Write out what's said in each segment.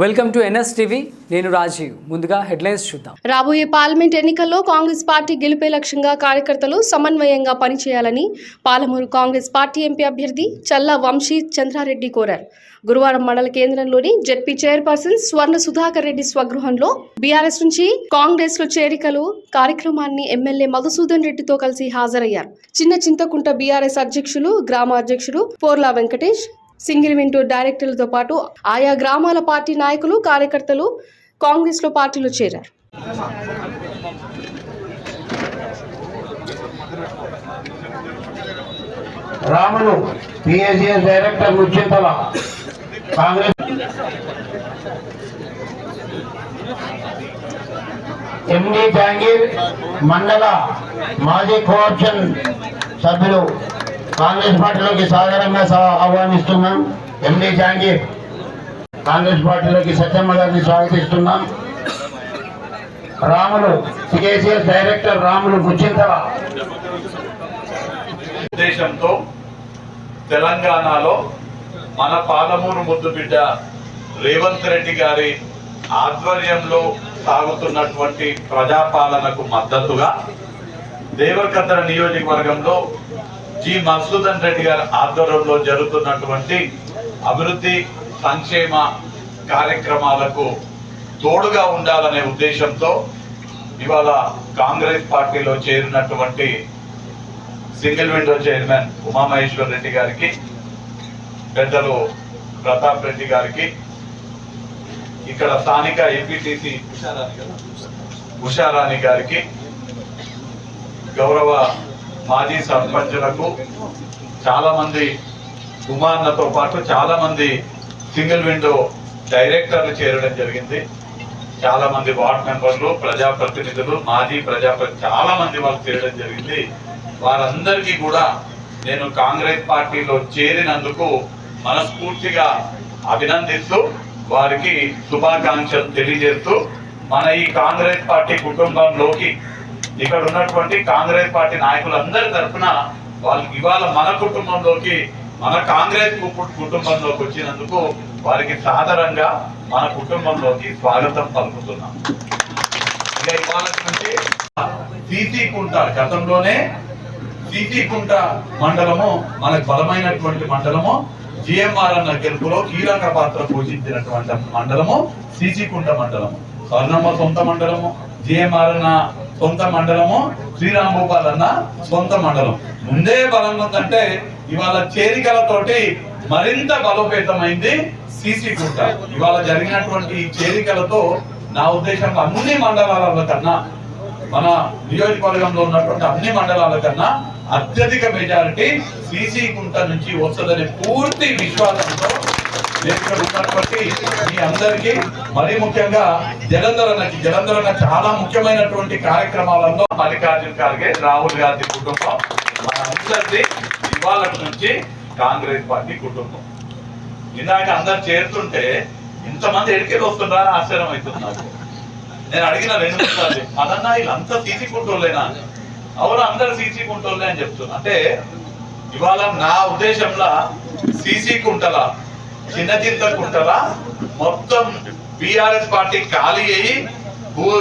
Welcome to NS TV నేను రాజీవ్. ముందుగా headlines చూద్దాం. రాబోయే పార్లమెంట్ ఎన్నికల్లో కాంగ్రెస్ పార్టీ గెలుపే లక్ష్యంగా కార్యకర్తలు సమన్వయంగా పనిచేయాలని పాలమూరు కాంగ్రెస్ పార్టీ ఎంపీ అభ్యర్థి చల్ల వంశీ చంద్రారెడ్డి కోరారు. గురువారం మండల కేంద్రంలోని జెడ్పీ చైర్పర్సన్ స్వర్ణ సుధాకర్ రెడ్డి స్వగృహంలో బీఆర్ఎస్ నుంచి కాంగ్రెస్లో చేరికలు కార్యక్రమాన్ని ఎమ్మెల్యే మధుసూదన్ రెడ్డితో కలిసి హాజరయ్యారు. చిన్న చింతకుంట బీఆర్ఎస్ అధ్యక్షులు గ్రామ అధ్యక్షులు పోర్లా వెంకటేష్ సింగిల్ విండో డైరెక్టర్లతో పాటు ఆయా గ్రామాల పార్టీ నాయకులు కార్యకర్తలు కాంగ్రెస్లో పార్టీలో చేరారు. Ramulu PSS director Muchintala Congress MD Jangir మండల మాజీ కోఆప్షన్ సభ్యులు కాంగ్రెస్ పార్టీలోకి సాధారణంగా ఆహ్వానిస్తున్నాం. ఎండి జాంగీర్ కాంగ్రెస్ పార్టీలోకి సత్యమ్మ గారిని స్వాగతిస్తున్నాం. రాములు పిఎస్ఎస్ డైరెక్టర్ రాములు ముచ్చింతల ఉద్దేశంతో తెలంగాణలో మన పాలమూరు ముద్దు బిడ్డ రేవంత్ రెడ్డి గారి ఆధ్వర్యంలో సాగుతున్నటువంటి ప్రజాపాలనకు మద్దతుగా దేవకద్ర నియోజకవర్గంలో జి మధుసూదన్ రెడ్డి గారి ఆధ్వర్యంలో జరుగుతున్నటువంటి అభివృద్ధి సంక్షేమ కార్యక్రమాలకు తోడుగా ఉండాలనే ఉద్దేశంతో ఇవాళ కాంగ్రెస్ పార్టీలో చేరినటువంటి single window chairman Umamaheshwar Reddy గారికి పెద్దలు ప్రతాప్ రెడ్డి గారికి ఇక్కడ స్థానిక ఎంపీటీసీ ఉషారాణి గారికి గౌరవ మాజీ సర్పంచులకు చాలామంది కుమార్లతో పాటు చాలామంది సింగిల్ విండో డైరెక్టర్లు చేరడం జరిగింది. చాలామంది వార్డ్ మెంబర్లు ప్రజాప్రతినిధులు మాజీ ప్రజాప్రతి చాలామంది వాళ్ళు చేరడం జరిగింది. వారందరికీ కూడా నేను కాంగ్రెస్ పార్టీలో చేరినందుకు మనస్ఫూర్తిగా అభినందిస్తూ వారికి శుభాకాంక్షలు తెలియజేస్తూ మన ఈ కాంగ్రెస్ పార్టీ కుటుంబంలోకి ఇక్కడ ఉన్నటువంటి కాంగ్రెస్ పార్టీ నాయకులందరి తరఫున వాళ్ళకి ఇవాళ మన కుటుంబంలోకి మన కాంగ్రెస్ కు- కుటుంబంలోకి వచ్చినందుకు వారికి సాధారణంగా మన కుటుంబంలోకి స్వాగతం పలుకుతున్నాం. ఇక ఇవాళ నుంచి సీసీ కుంట గతంలోనే సీసీ కుంట మండలము మనకు బలమైనటువంటి మండలము జిఎంఆర్ అన్న గెలుపులో కీలక పాత్ర పోషించినటువంటి మండలము సీసీ మండలము. స్వర్ణమ్మ సొంత మండలము జిఎంఆర్ అన్న సొంత మండలము శ్రీరామ్ భూపాల్ అన్న సొంత మండలం. ముందే బలంగా ఉందంటే ఇవాళ చేరికలతోటి మరింత బలోపేతమైంది సీసీ కుంట ఇవాళ జరిగినటువంటి ఈ చేరికలతో నా ఉద్దేశంలో అన్ని మండలాల కన్నా మన నియోజకవర్గంలో ఉన్నటువంటి అన్ని మండలాల కన్నా అత్యధిక మెజారిటీ సీసీ కుంట నుంచి వస్తుందనే పూర్తి విశ్వాసంతో ఉన్నటువంటి మీ అందరికీ మరీ ముఖ్యంగా జలంధరన్నకి జలంధరన్న చాలా ముఖ్యమైనటువంటి కార్యక్రమాలలో మల్లికార్జున ఖార్గే రాహుల్ గాంధీ కుటుంబం మన అందరిది ఇవాళ నుంచి కాంగ్రెస్ పార్టీ కుటుంబం. ఇందాక అందరు చేరుతుంటే ఇంతమంది ఎడికెళ్ళి వస్తున్నారని ఆశ్చర్యం అవుతుంది నాకు. నేను అడిగిన రెండు నిమిషాలు అదన్నా వీళ్ళంతా సీసీ కుంటోళ్ళేనా అవును అందరు సీసీ కుంటోళ్ళే అని చెప్తున్నా. అంటే ఇవాళ నా ఉద్దేశంలో సీసీ కుంటల చిన్న చింత కుంటల మొత్తం బీఆర్ఎస్ పార్టీ ఖాళీ అయ్యి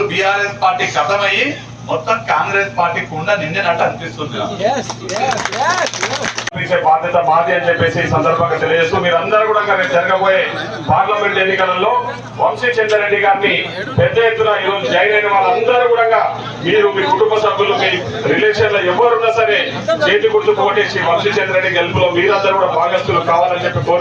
బీఆర్ఎస్ పార్టీ కథమయ్యి మొత్తం కాంగ్రెస్ పార్టీ కుండా నిండినట్టు అనిపిస్తుంది తీసే బాధ్యత మాది అని చెప్పేసి ఈ సందర్భంగా తెలియజేస్తూ మీరందరూ కూడా రేపు జరగబోయే పార్లమెంట్ ఎన్నికలలో వంశీ చంద్రరెడ్డి గారిని పెద్ద ఎత్తున ఈరోజు జాయిన్ అయిన వాళ్ళందరూ కూడా మీరు మీ కుటుంబ సభ్యులు మీ రిలేషన్లో ఎవరున్నా సరే చేతి గుర్తు కోటేసి వంశీ చంద్రరెడ్డి గెలుపులో మీరందరూ కూడా భాగస్తులు కావాలని చెప్పి కోరుతున్నారు